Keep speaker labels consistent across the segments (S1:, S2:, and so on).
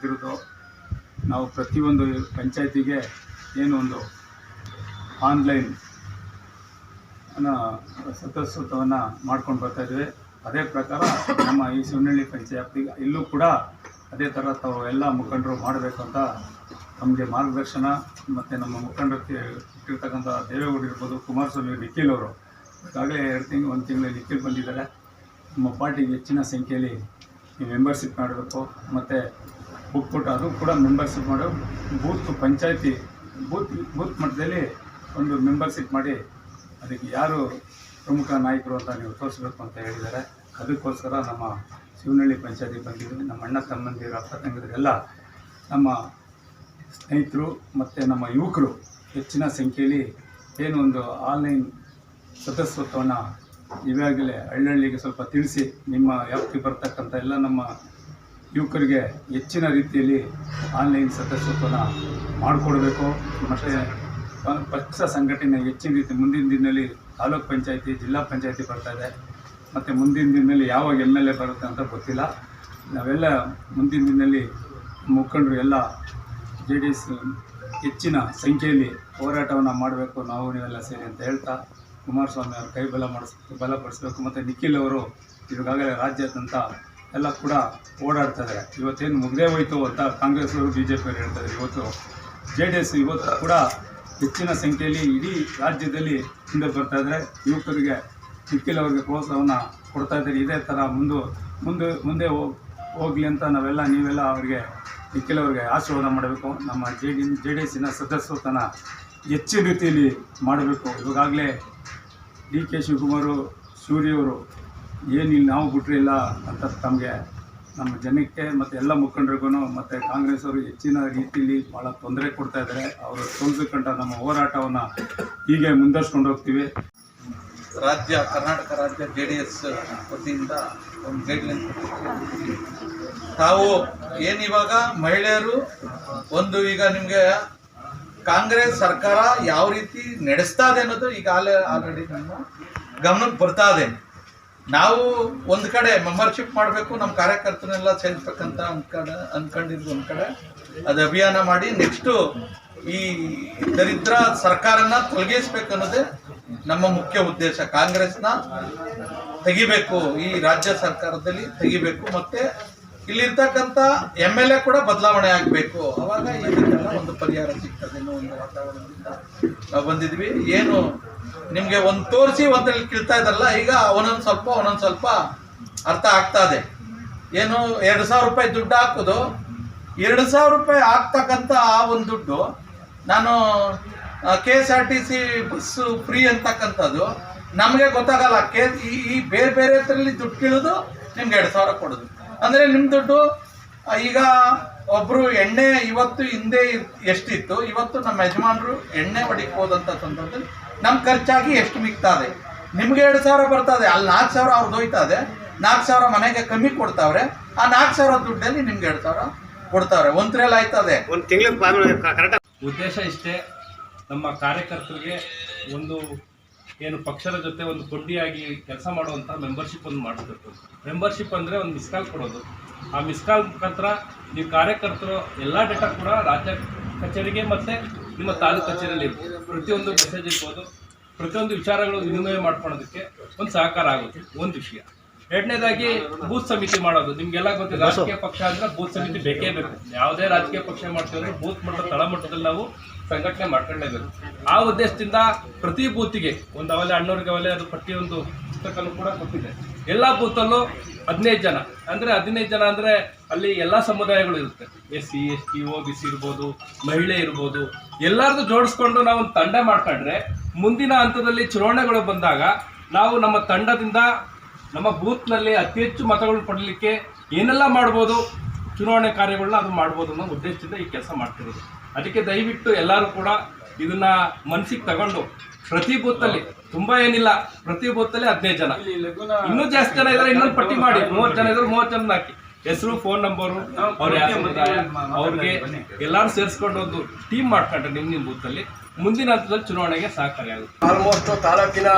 S1: ಕರೆದಿರೋದು ನಾವು ಪ್ರತಿಯೊಂದು ಪಂಚಾಯತಿಗೆ ಏನು ಒಂದು ಆನ್ಲೈನ್ ಸದಸ್ಯತ್ವವನ್ನು ಮಾಡ್ಕೊಂಡು ಬರ್ತಾ ಇದ್ದೇವೆ. ಅದೇ ಪ್ರಕಾರ ನಮ್ಮ ಈ ಶಿವನಹಳ್ಳಿ ಪಂಚಾಯತಿ ಇಲ್ಲೂ ಕೂಡ ಅದೇ ಥರ ತಾವು ಎಲ್ಲ ಮುಖಂಡರು ಅಂತ ನಮಗೆ ಮಾರ್ಗದರ್ಶನ, ಮತ್ತು ನಮ್ಮ ಮುಖಂಡರಿಗೆ ಇಟ್ಟಿರ್ತಕ್ಕಂಥ ದೇವೇಗೌಡ ಇರ್ಬೋದು, ಕುಮಾರಸ್ವಾಮಿ, ನಿಖಿಲ್ ಅವರು. ಈಗಾಗಲೇ ಎರಡು ತಿಂಗಳು ಒಂದು ತಿಂಗಳು ನಿಖಿಲ್ ಬಂದಿದ್ದಾರೆ. ನಮ್ಮ ಪಾರ್ಟಿಗೆ ಹೆಚ್ಚಿನ ಸಂಖ್ಯೆಯಲ್ಲಿ ಮೆಂಬರ್ಶಿಪ್ ಮಾಡಬೇಕು. ಮತ್ತು ಬುಕ್ ಕೊಟ್ಟು ಅದು ಕೂಡ ಮೆಂಬರ್ಶಿಪ್ ಮಾಡಿ ಬೂತ್ ಪಂಚಾಯತಿ ಬೂತ್ ಬೂತ್ ಮಟ್ಟದಲ್ಲಿ ಒಂದು ಮೆಂಬರ್ಶಿಪ್ ಮಾಡಿ ಅದಕ್ಕೆ ಯಾರು ಪ್ರಮುಖ ನಾಯಕರು ಅಂತ ನೀವು ತೋರಿಸ್ಬೇಕು ಅಂತ ಹೇಳಿದ್ದಾರೆ. ಅದಕ್ಕೋಸ್ಕರ ನಮ್ಮ ಶಿವನಹಳ್ಳಿ ಪಂಚಾಯತಿ ಬಂದಿದ್ದೀವಿ ನಮ್ಮ ಅಣ್ಣ ತಮ್ಮಂದಿರು, ಅಪ್ಪ ತಂಗಿದರೆಲ್ಲ ನಮ್ಮ ಸ್ನೇಹಿತರು ಮತ್ತು ನಮ್ಮ ಯುವಕರು ಹೆಚ್ಚಿನ ಸಂಖ್ಯೆಯಲ್ಲಿ ಏನು ಒಂದು ಆನ್ಲೈನ್ ಸದಸ್ಯತ್ವವನ್ನು ಇವಾಗಲೇ ಹಳ್ಳಿಗೆ ಸ್ವಲ್ಪ ತಿಳಿಸಿ ನಿಮ್ಮ ವ್ಯಾಪ್ತಿ ಬರ್ತಕ್ಕಂಥ ಎಲ್ಲ ನಮ್ಮ ಯುವಕರಿಗೆ ಹೆಚ್ಚಿನ ರೀತಿಯಲ್ಲಿ ಆನ್ಲೈನ್ ಸದಸ್ಯತ್ವನ ಮಾಡಿಕೊಡ್ಬೇಕು ಮತ್ತು ಪಕ್ಷ ಸಂಘಟನೆ ಹೆಚ್ಚಿನ ರೀತಿ ಮುಂದಿನ ದಿನದಲ್ಲಿ ತಾಲೂಕ್ ಪಂಚಾಯತಿ, ಜಿಲ್ಲಾ ಪಂಚಾಯತಿ ಬರ್ತಾ ಇದೆ. ಮತ್ತು ಮುಂದಿನ ದಿನದಲ್ಲಿ ಯಾವಾಗ ಎಂ ಎಲ್ ಎ ಬರುತ್ತೆ ಅಂತ ಗೊತ್ತಿಲ್ಲ. ನಾವೆಲ್ಲ ಮುಂದಿನ ದಿನದಲ್ಲಿ ಮುಖಂಡರು ಎಲ್ಲ ಜೆ ಡಿ ಎಸ್ ಹೆಚ್ಚಿನ ಸಂಖ್ಯೆಯಲ್ಲಿ ಹೋರಾಟವನ್ನು ಮಾಡಬೇಕು. ನಾವು ನೀವೆಲ್ಲ ಸೇರಿ ಅಂತ ಹೇಳ್ತಾ ಕುಮಾರಸ್ವಾಮಿ ಅವರು ಕೈ ಬಲ ಮಾಡಿಸ್, ಬಲಪಡಿಸಬೇಕು ಮತ್ತು ನಿಖಿಲ್ ಅವರು ಇವಾಗಲೇ ರಾಜ್ಯಾದ್ಯಂತ ಎಲ್ಲ ಕೂಡ ಓಡಾಡ್ತಾ ಇದ್ದಾರೆ ಇವತ್ತೇನು ಮುಗ್ದೇ ಹೋಯ್ತು ಅಂತ ಕಾಂಗ್ರೆಸ್ ಅವರು ಬಿ ಜೆ ಪಿಯವರು ಹೇಳ್ತಾ ಇದ್ದಾರೆ ಇವತ್ತು ಜೆ ಡಿ ಎಸ್ ಇವತ್ತು ಕೂಡ ಹೆಚ್ಚಿನ ಸಂಖ್ಯೆಯಲ್ಲಿ ಇಡೀ ರಾಜ್ಯದಲ್ಲಿ ಹಿಂದೆ ಬರ್ತಾ ಯುವಕರಿಗೆ ನಿಖಿಲ್ ಅವರಿಗೆ ಪ್ರೋತ್ಸಾಹವನ್ನು ಕೊಡ್ತಾ ಇದ್ದಾರೆ ಇದೇ ಥರ ಮುಂದೆ ಮುಂದೆ ಮುಂದೆ ಹೋಗ್ಲಿ ಅಂತ ನಾವೆಲ್ಲ, ನೀವೆಲ್ಲ ಅವರಿಗೆ ನಿಖಿಲ್ ಅವರಿಗೆ ಆಶೀರ್ವಾದ ಮಾಡಬೇಕು. ನಮ್ಮ ಜೆ ಡಿ ಜೆ ಡಿ ಎಸ್ಸಿನ ಸದಸ್ಯತನ ಹೆಚ್ಚಿನ ರೀತಿಯಲ್ಲಿ ಮಾಡಬೇಕು. ಇವಾಗಲೇ ಡಿ ಕೆ ಶಿವಕುಮಾರು ಸೂರ್ಯವರು ಇಲ್ಲಿ ನಾವು ಬಿಟ್ಟರಿಲ್ಲ ಅಂತ ತಮಗೆ ನಮ್ಮ ಜನಕ್ಕೆ ಮತ್ತು ಎಲ್ಲ ಮುಖಂಡರಿಗೂ ಮತ್ತು ಕಾಂಗ್ರೆಸ್ ಅವರು ಹೆಚ್ಚಿನ ರೀತಿಯಲ್ಲಿ ಭಾಳ ತೊಂದರೆ ಕೊಡ್ತಾ ಇದ್ದಾರೆ. ಅವರು ಸೋಲ್ಸಕ್ಕಂಟ ನಮ್ಮ ಹೋರಾಟವನ್ನು ಹೀಗೆ ಮುಂದುವರ್ಸ್ಕೊಂಡು ಹೋಗ್ತೀವಿ.
S2: ರಾಜ್ಯ, ಕರ್ನಾಟಕ ರಾಜ್ಯ ಜೆ ಡಿ ಎಸ್ ವತಿಯಿಂದ ಒಂದು ಗೈಡ್ಲೈನ್ ತಾವು ಏನಿವಾಗ ಮಹಿಳೆಯರು ಒಂದು ಈಗ ನಿಮಗೆ ಕಾಂಗ್ರೆಸ್ ಸರ್ಕಾರ ಯಾವ ರೀತಿ ನಡೆಸ್ತಾ ಇದೆ ಅನ್ನೋದು ಈಗಾಗಲೇ ಆಲ್ರೆಡಿ ನಮ್ಮ ಗಮನಕ್ಕೆ ಬರ್ತಾ ಇದೆ ನಾವು ಒಂದು ಕಡೆ ಮೆಂಬರ್ಶಿಪ್ ಮಾಡಬೇಕು ನಮ್ಮ ಕಾರ್ಯಕರ್ತನೆಲ್ಲ ಸೇರಿಸ್ಬೇಕಂತ ಅನ್ಕಡೆ ಅನ್ಕೊಂಡಿದ್ದು ಒಂದು ಕಡೆ. ಅದು ಅಭಿಯಾನ ಮಾಡಿ ನೆಕ್ಸ್ಟು ಈ ದರಿದ್ರ ಸರ್ಕಾರನ ತೊಲಗಿಸ್ಬೇಕು ಅನ್ನೋದೇ ನಮ್ಮ ಮುಖ್ಯ ಉದ್ದೇಶ. ಕಾಂಗ್ರೆಸ್ನ ತೆಗಿಬೇಕು, ಈ ರಾಜ್ಯ ಸರ್ಕಾರದಲ್ಲಿ ತೆಗಿಬೇಕು. ಮತ್ತೆ ಇಲ್ಲಿರ್ತಕ್ಕಂಥ ಎಂ ಎಲ್ ಎ ಕೂಡ ಬದಲಾವಣೆ ಆಗಬೇಕು. ಅವಾಗ ಇದಕ್ಕೆಲ್ಲ ಒಂದು ಪರಿಹಾರ ಸಿಗ್ತದೆ ಅನ್ನೋ ಒಂದು ವಾತಾವರಣದಿಂದ ನಾವು ಬಂದಿದ್ವಿ. ಏನು ನಿಮಗೆ ಒಂದು ತೋರಿಸಿ, ಒಂದ್ರಲ್ಲಿ ಕೇಳ್ತಾ ಇದ್ರಲ್ಲ ಈಗ ಒಂದೊಂದು ಸ್ವಲ್ಪ ಒಂದೊಂದು ಸ್ವಲ್ಪ ಅರ್ಥ ಆಗ್ತಾ ಇದೆ. ಏನು ಎರಡು ಸಾವಿರ ರೂಪಾಯಿ ದುಡ್ಡು ಹಾಕೋದು. ಎರಡು ಸಾವಿರ ರೂಪಾಯಿ ಆಗ್ತಕ್ಕಂಥ ಆ ಒಂದು ದುಡ್ಡು ನಾನು K S R T C bus free ಅಂತಕ್ಕಂಥದ್ದು. ನಮಗೆ ಗೊತ್ತಾಗಲ್ಲ ಕೆ ಈ ಬೇರೆ ಬೇರೆ ಹತ್ರಲ್ಲಿ ದುಡ್ಡು ಕೇಳೋದು, ನಿಮ್ಗೆ ಎರಡು ಸಾವಿರ ಕೊಡೋದು. ಅಂದರೆ ನಿಮ್ಮ ದುಡ್ಡು ಈಗ ಒಬ್ಬರು ಎಣ್ಣೆ ಇವತ್ತು ಹಿಂದೆ ಎಷ್ಟಿತ್ತು ಇವತ್ತು ನಮ್ಮ ಯಜಮಾನರು ಎಣ್ಣೆ ಹೊಡಿಕ್ ಹೋದಂಥ ಸಂದರ್ಭದಲ್ಲಿ ನಮ್ಮ ಖರ್ಚಾಗಿ ಎಷ್ಟು ಮಿಗ್ತಾ ನಿಮಗೆ ನಿಮ್ಗೆ ಎರಡು ಸಾವಿರ ಬರ್ತದೆ ಅಲ್ಲಿ ನಾಲ್ಕು ಸಾವಿರ ಅವ್ರದ್ದು ಹೋಯ್ತಾ ಇದೆ ನಾಲ್ಕು ಸಾವಿರ ಮನೆಗೆ ಕಮ್ಮಿ ಕೊಡ್ತಾವ್ರೆ ಆ ನಾಲ್ಕು ಸಾವಿರ ದುಡ್ಡಲ್ಲಿ ನಿಮ್ಗೆ ಎರಡು ಸಾವಿರ ಕೊಡ್ತಾವ್ರೆ. ಒಂದ್ರಲ್ಲಿ ಆಯ್ತದೆ?
S3: ಒಂದು ತಿಂಗಳ ಕರೆಕ್ಟ್
S4: ಉದ್ದೇಶ ಇಷ್ಟೇ ನಮ್ಮ ಕಾರ್ಯಕರ್ತರಿಗೆ ಒಂದು ಏನು ಪಕ್ಷದ ಜೊತೆ ಒಂದು ಕೊಂಡಿಯಾಗಿ ಕೆಲಸ ಮಾಡುವಂಥ ಮೆಂಬರ್ಶಿಪ್ ಒಂದು ಮಾಡಿಸ್ಬೇಕು. ಮೆಂಬರ್ಶಿಪ್ ಅಂದರೆ ಒಂದು ಮಿಸ್ ಕಾಲ್ ಕೊಡೋದು. ಆ ಮಿಸ್ ಕಾಲ್ ಮುಖಾಂತರ ನೀವು ಕಾರ್ಯಕರ್ತರು ಎಲ್ಲ ಡೇಟಾ ಕೂಡ ರಾಜ್ಯ ಕಚೇರಿಗೆ ಮತ್ತು ನಿಮ್ಮ ತಾಲೂಕು ಕಚೇರಿಯಲ್ಲಿ. ಪ್ರತಿಯೊಂದು ಮೆಸೇಜ್ ಇರ್ಬೋದು. ಪ್ರತಿಯೊಂದು ವಿಚಾರಗಳು ವಿನಿಮಯ ಮಾಡ್ಕೊಳ್ಳೋದಕ್ಕೆ ಒಂದು ಸಹಕಾರ ಆಗುತ್ತೆ. ಒಂದು ವಿಷಯ. ಎರಡನೇದಾಗಿ ಬೂತ್ ಸಮಿತಿ ಮಾಡೋದು. ನಿಮ್ಗೆಲ್ಲ ಗೊತ್ತಿದೆ ರಾಜಕೀಯ ಪಕ್ಷ ಅಂದ್ರೆ ಬೂತ್ ಸಮಿತಿ ಬೇಕೇ ಬೇಕು. ಯಾವುದೇ ರಾಜಕೀಯ ಪಕ್ಷ ಮಾಡ್ತೀವಿ ಬೂತ್ ಮಟ್ಟ ತಳಮಟ್ಟದಲ್ಲಿ ನಾವು ಸಂಘಟನೆ ಮಾಡ್ಕೊಳ್ಳೇಬೇಕು ಆ ಉದ್ದೇಶದಿಂದ ಪ್ರತಿ ಬೂತಿಗೆ ಒಂದು ಅವಲೆ ಅಣ್ಣವ್ರಿಗೆ ಅವಲೆ ಅದು ಪಟ್ಟಿ ಒಂದು ಪುಸ್ತಕನೂ ಕೂಡ ಕೊಟ್ಟಿದೆ. ಎಲ್ಲ ಬೂತಲ್ಲೂ ಹದಿನೈದು ಜನ. ಅಂದ್ರೆ ಹದಿನೈದು ಜನ ಅಂದ್ರೆ ಅಲ್ಲಿ ಎಲ್ಲ ಸಮುದಾಯಗಳು ಇರುತ್ತೆ. S C S T O B C ಇರ್ಬೋದು ಮಹಿಳೆ ಇರ್ಬೋದು. ಎಲ್ಲರದ್ದು ಜೋಡಿಸ್ಕೊಂಡು ನಾವು ಒಂದು ತಂಡ ಮಾಡ್ಕೊಂಡ್ರೆ ಮುಂದಿನ ಹಂತದಲ್ಲಿ ಚುನಾವಣೆಗಳು ಬಂದಾಗ ನಾವು ನಮ್ಮ ತಂಡದಿಂದ ನಮ್ಮ ಬೂತ್ನಲ್ಲಿ ಅತಿ ಹೆಚ್ಚು ಮತಗಳನ್ನು ಪಡಲಿಕ್ಕೆ ಏನೆಲ್ಲ ಮಾಡ್ಬೋದು? ಚುನಾವಣೆ ಕಾರ್ಯಗಳನ್ನ ಅದು ಮಾಡ್ಬೋದು ಅನ್ನೋ ಉದ್ದೇಶದಿಂದ ಈ ಕೆಲಸ ಮಾಡ್ತಿರೋದು. ಅದಕ್ಕೆ ದಯವಿಟ್ಟು ಎಲ್ಲರೂ ಕೂಡ ಇದನ್ನ ಮನಸ್ಸಿಗೆ ತಗೊಂಡು ಪ್ರತಿ ಬೂತಲ್ಲಿ ತುಂಬಾ ಏನಿಲ್ಲ ಪ್ರತಿ ಬೂತಲ್ಲಿ ಹದಿನೈದು ಜನ. ಇನ್ನೂ ಜಾಸ್ತಿ ಜನ ಇದ್ದಾರೆ ಇನ್ನೊಂದು ಪಟ್ಟಿ ಮಾಡಿ ಮೂವತ್ತು ಜನ ಇದ್ರೆ ಮೂವತ್ತು ಜನ ಹಾಕಿ. ಹೆಸರು ಫೋನ್ ನಂಬರು ಅವ್ರ ಅವ್ರಿಗೆ ಎಲ್ಲರೂ ಸೇರಿಸ್ಕೊಂಡು ಒಂದು ಟೀಮ್ ಮಾಡ್ಕೊಂಡ್ರೆ ನಿಮ್ಮ ನಿಮ್ಮ ಬೂತಲ್ಲಿ ಮುಂದಿನ ಹಂತದಲ್ಲಿ ಚುನಾವಣೆಗೆ ಸಹಕಾರಿಯಾಗುತ್ತೆ
S5: ಆಲ್ಮೋಸ್ಟ್ ತಾಲೂಕಿನ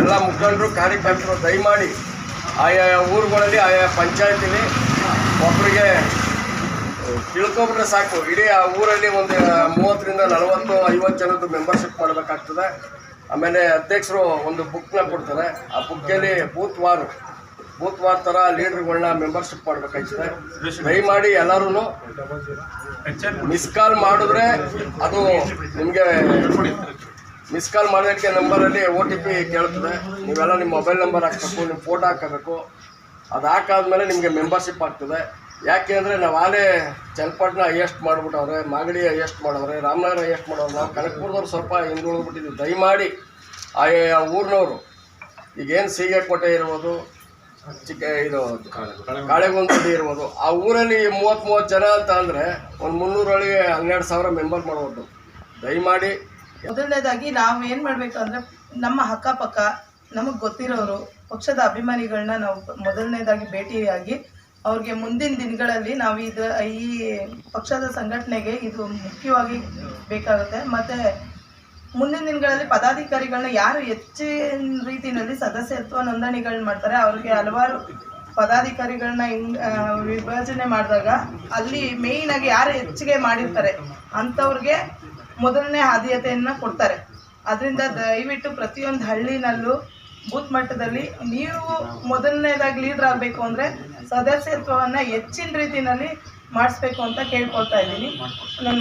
S5: ಎಲ್ಲ ಮುಖಂಡರು, ಕಾರ್ಯಕರ್ತರು ದಯಮಾಡಿ ಆಯಾ ಊರುಗಳಲ್ಲಿ, ಆಯಾ ಪಂಚಾಯತಿಲಿ ಒಬ್ಬರಿಗೆ ತಿಳ್ಕೊಬಿಟ್ರೆ ಸಾಕು. ಇಡೀ ಆ ಊರಲ್ಲಿ ಒಂದು ಮೂವತ್ತರಿಂದ ನಲವತ್ತು, ಐವತ್ತು ಜನದ್ದು ಮೆಂಬರ್ಶಿಪ್ ಮಾಡಬೇಕಾಗ್ತದೆ. ಆಮೇಲೆ ಅಧ್ಯಕ್ಷರು ಒಂದು ಬುಕ್ನ ಕೊಡ್ತಾರೆ. ಆ ಬುಕ್ಕಲ್ಲಿ ಬೂತ್ ವಾರು ಬೂತ್ ವಾರ್ ಥರ ಲೀಡರ್ಗಳನ್ನ ಮೆಂಬರ್ಶಿಪ್ ಮಾಡ್ಬೇಕಾಯ್ತದೆ. ದಯಮಾಡಿ ಎಲ್ಲರೂ ಮಿಸ್ ಕಾಲ್ ಮಾಡಿದ್ರೆ ಅದು ನಿಮಗೆ ಮಿಸ್ ಕಾಲ್ ಮಾಡೋದಕ್ಕೆ ನಂಬರಲ್ಲಿ ಓ ಟಿ ಪಿ ಕೇಳ್ತದೆ. ನೀವೆಲ್ಲ ನಿಮ್ಮ ಮೊಬೈಲ್ ನಂಬರ್ ಹಾಕಬೇಕು, ನಿಮ್ಮ ಫೋಟೋ ಹಾಕಬೇಕು ಅದು ಹಾಕಾದ್ಮೇಲೆ ನಿಮಗೆ ಮೆಂಬರ್ಶಿಪ್ ಆಗ್ತದೆ. ಯಾಕೆ ಅಂದರೆ ನಾವು ಆಲೇ ಚನ್ನಪಟ್ಟಣ ಹೈಯೆಸ್ಟ್ ಮಾಡಿಬಿಟ್ಟವ್ರೆ, ಮಾಗಡಿ ಹೈಯೆಸ್ಟ್ ಮಾಡವ್ರೆ, ರಾಮನಗರ ಹೈಯೆಸ್ಟ್ ಮಾಡೋರು ನಾವು ಕನಕಪುರದವ್ರು ಸ್ವಲ್ಪ ಹಿಂದುಳಿದ್ಬಿಟ್ಟಿದ್ದೀವಿ ದಯಮಾಡಿ ಆ ಊರಿನವರು. ಈಗೇನು ಸೀಗೆಕೋಟೆ ಇರ್ಬೋದು ಚಿಕ್ಕ ಇದು ಕಾಳೆಗೊಂದು. ಇರ್ಬೋದು. ಆ ಊರಲ್ಲಿ ಮೂವತ್ತು ಮೂವತ್ತು ಜನ ಅಂತ ಅಂದರೆ ಒಂದು ಮುನ್ನೂರೊಳಗೆ ಹನ್ನೆರಡು ಸಾವಿರ ಮೆಂಬರ್ ಮಾಡ್ಬೋದು. ದಯಮಾಡಿ.
S3: ಮೊದಲನೇದಾಗಿ ನಾವು ಏನು ಮಾಡಬೇಕು ಅಂದರೆ ನಮ್ಮ ಅಕ್ಕಪಕ್ಕ, ನಮಗೆ ಗೊತ್ತಿರೋರು, ಪಕ್ಷದ ಅಭಿಮಾನಿಗಳನ್ನ ನಾವು ಮೊದಲನೇದಾಗಿ ಭೇಟಿಯಾಗಿ ಅವ್ರಿಗೆ ಮುಂದಿನ ದಿನಗಳಲ್ಲಿ ನಾವು ಇದು ಈ ಪಕ್ಷದ ಸಂಘಟನೆಗೆ ಇದು ಮುಖ್ಯವಾಗಿ ಬೇಕಾಗುತ್ತೆ. ಮತ್ತು ಮುಂದಿನ ದಿನಗಳಲ್ಲಿ ಪದಾಧಿಕಾರಿಗಳನ್ನ ಯಾರು ಹೆಚ್ಚಿನ ರೀತಿಯಲ್ಲಿ ಸದಸ್ಯತ್ವ ನೋಂದಣಿಗಳನ್ನ ಮಾಡ್ತಾರೆ, ಅವ್ರಿಗೆ ಹಲವಾರು ಪದಾಧಿಕಾರಿಗಳನ್ನ ವಿಭಜನೆ ಮಾಡಿದಾಗ ಅಲ್ಲಿ ಮೇಯ್ನ್ ಆಗಿ ಯಾರು ಹೆಚ್ಚಿಗೆ ಮಾಡಿರ್ತಾರೆ ಅಂಥವ್ರಿಗೆ ಮೊದಲನೇ ಆದ್ಯತೆಯನ್ನು ಕೊಡ್ತಾರೆ. ಅದರಿಂದ ದಯವಿಟ್ಟು ಪ್ರತಿಯೊಂದು ಹಳ್ಳಿನಲ್ಲೂ ಬೂತ್ ಮಟ್ಟದಲ್ಲಿ ನೀವು ಮೊದಲನೇದಾಗಿ ಲೀಡರ್ ಆಗಬೇಕು ಅಂದರೆ ಸದಸ್ಯತ್ವವನ್ನು ಹೆಚ್ಚಿನ ರೀತಿಯಲ್ಲಿ ಮಾಡಿಸ್ಬೇಕು ಅಂತ ಕೇಳ್ಕೊಳ್ತಾ ಇದ್ದೀನಿ. ನನ್ನ